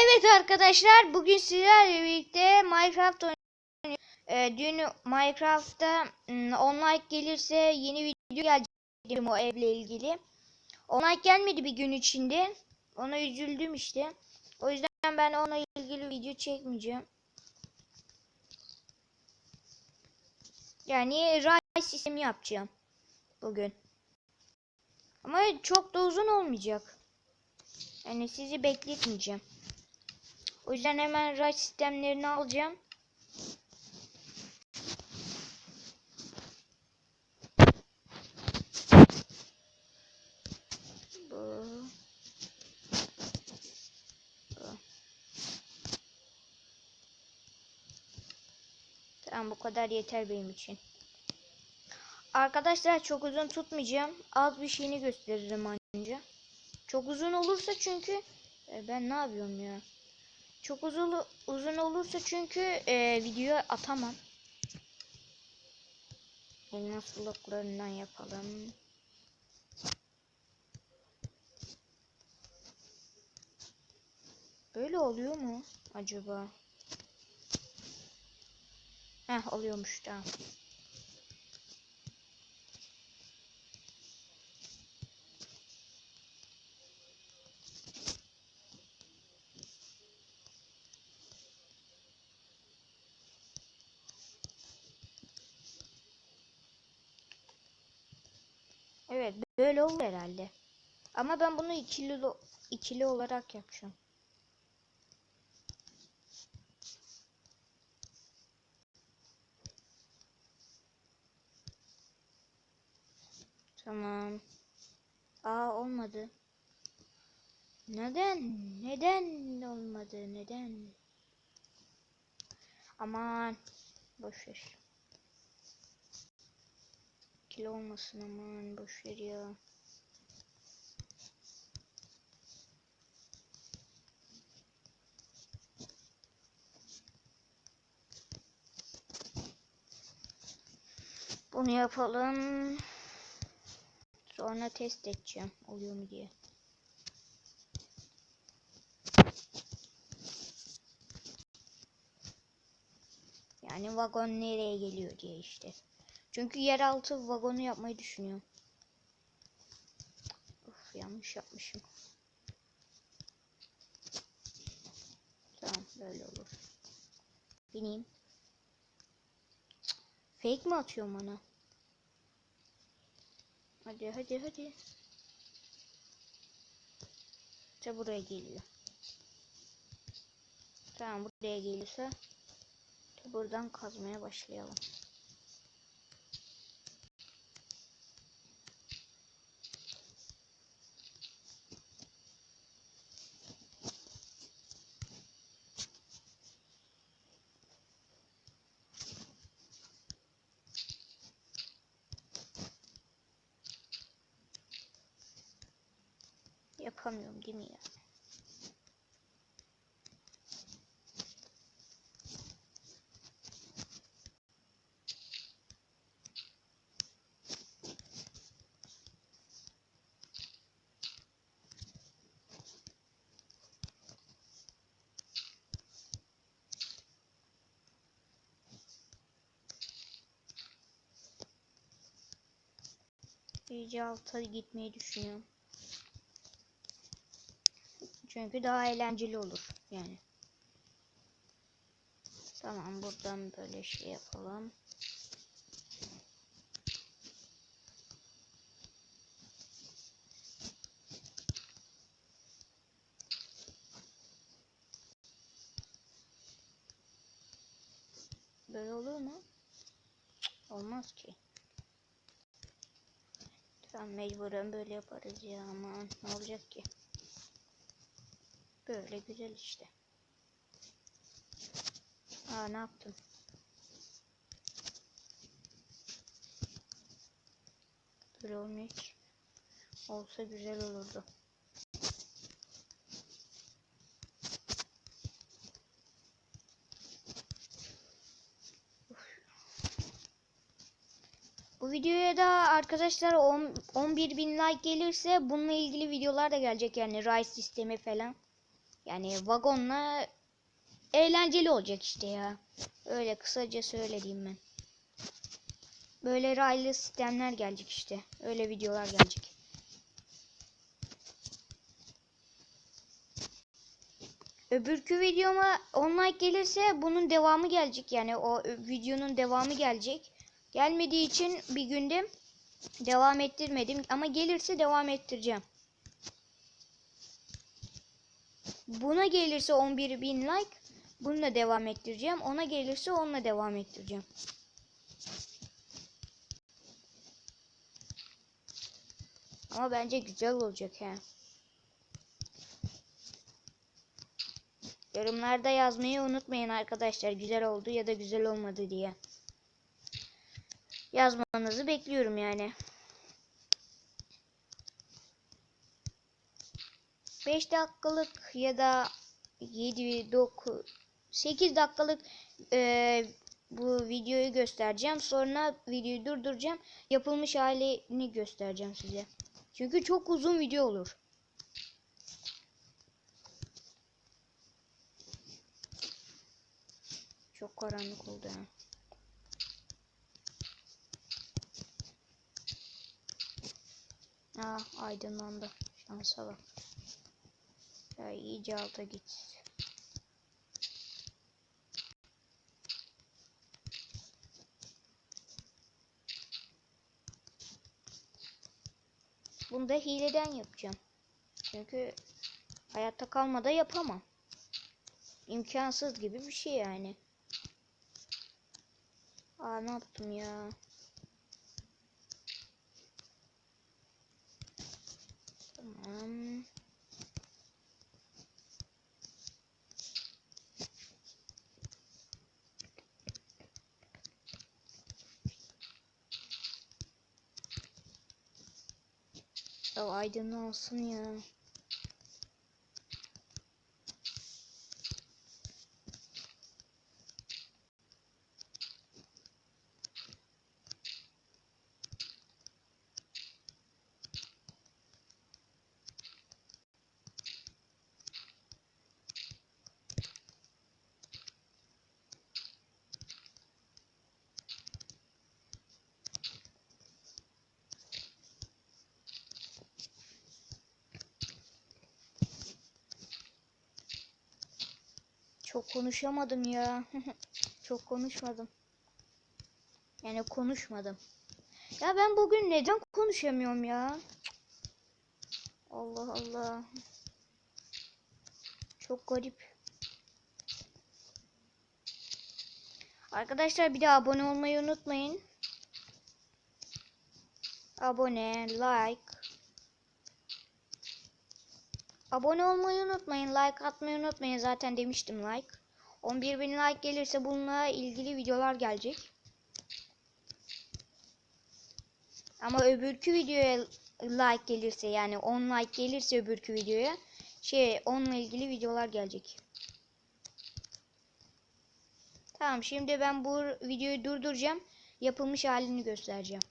Evet arkadaşlar bugün sizlerle birlikte Minecraft oynuyoruz. Ee, dün Minecraft'ta mm, online gelirse yeni video gelecek o evle ilgili. Online gelmedi bir gün içinde. Ona üzüldüm işte. O yüzden ben onunla ilgili video çekmeyeceğim. Yani ray sistemi yapacağım bugün. Ama çok da uzun olmayacak. Yani sizi bekletmeyeceğim. O yüzden hemen ray sistemlerini alacağım. Tamam bu kadar yeter benim için. Arkadaşlar çok uzun tutmayacağım. Az bir şeyini gösteririm anca. Çok uzun olursa çünkü e, ben ne yapıyorum ya? Çok uzun uzun olursa çünkü e, video atamam. Elmas bloklarından yapalım. Böyle oluyor mu acaba? Heh oluyormuş tamam. Evet böyle olur herhalde. Ama ben bunu ikili ikili olarak yapacağım. Tamam. Aa olmadı. Neden? Neden olmadı? Neden? Aman boş ver. Kilo olmasın aman boş ver ya. Bunu yapalım. Sonra test edeceğim. Oluyor mu diye. Yani vagon nereye geliyor diye işte. Çünkü yeraltı vagonu yapmayı düşünüyorum. Of yanlış yapmışım. Tamam böyle olur. Bineyim. Fake mi atıyor bana? Hadi hadi hadi. İşte buraya geliyor. Tamam buraya gelirse buradan kazmaya başlayalım. Yapamıyorum değil mi ya? İyice alta gitmeyi düşünüyorum. Çünkü daha eğlenceli olur yani. Tamam buradan böyle şey yapalım. Böyle olur mu? Olmaz ki. Tamam mecburen böyle yaparız ya aman ne olacak ki? Böyle güzel işte. Aa ne yaptım? Böyle olmuyor. Olsa güzel olurdu. Bu videoya da arkadaşlar 10 11 bin like gelirse bununla ilgili videolar da gelecek yani Rise sistemi falan. Yani vagonla eğlenceli olacak işte ya. Öyle kısaca söylediğim ben. Böyle raylı sistemler gelecek işte. Öyle videolar gelecek. Öbürkü videoma 10 like gelirse bunun devamı gelecek. Yani o videonun devamı gelecek. Gelmediği için bir günde devam ettirmedim. Ama gelirse devam ettireceğim. Buna gelirse 11.000 like. Bununla devam ettireceğim. Ona gelirse onunla devam ettireceğim. Ama bence güzel olacak he. Yorumlarda yazmayı unutmayın arkadaşlar. Güzel oldu ya da güzel olmadı diye. Yazmanızı bekliyorum yani. 5 dakikalık ya da 7 9 8 dakikalık eee, bu videoyu göstereceğim. Sonra videoyu durduracağım. Yapılmış halini göstereceğim size. Çünkü çok uzun video olur. Çok karanlık oldu ya. Aa aydınlandı. Şansa bak. Ya iyice alta git. Bunu da hileden yapacağım. Çünkü hayatta kalmada yapamam. İmkansız gibi bir şey yani. Aa ne yaptım ya? Tamam. Ya aydınlansın ya. Çok konuşamadım ya. Çok konuşmadım. Yani konuşmadım. Ya ben bugün neden konuşamıyorum ya? Allah Allah. Çok garip. Arkadaşlar bir de abone olmayı unutmayın. Abone, like. Abone olmayı unutmayın. Like atmayı unutmayın. Zaten demiştim like. 11.000 like gelirse bununla ilgili videolar gelecek. Ama öbürkü videoya like gelirse yani 10 like gelirse öbürkü videoya şey onunla ilgili videolar gelecek. Tamam şimdi ben bu videoyu durduracağım. Yapılmış halini göstereceğim.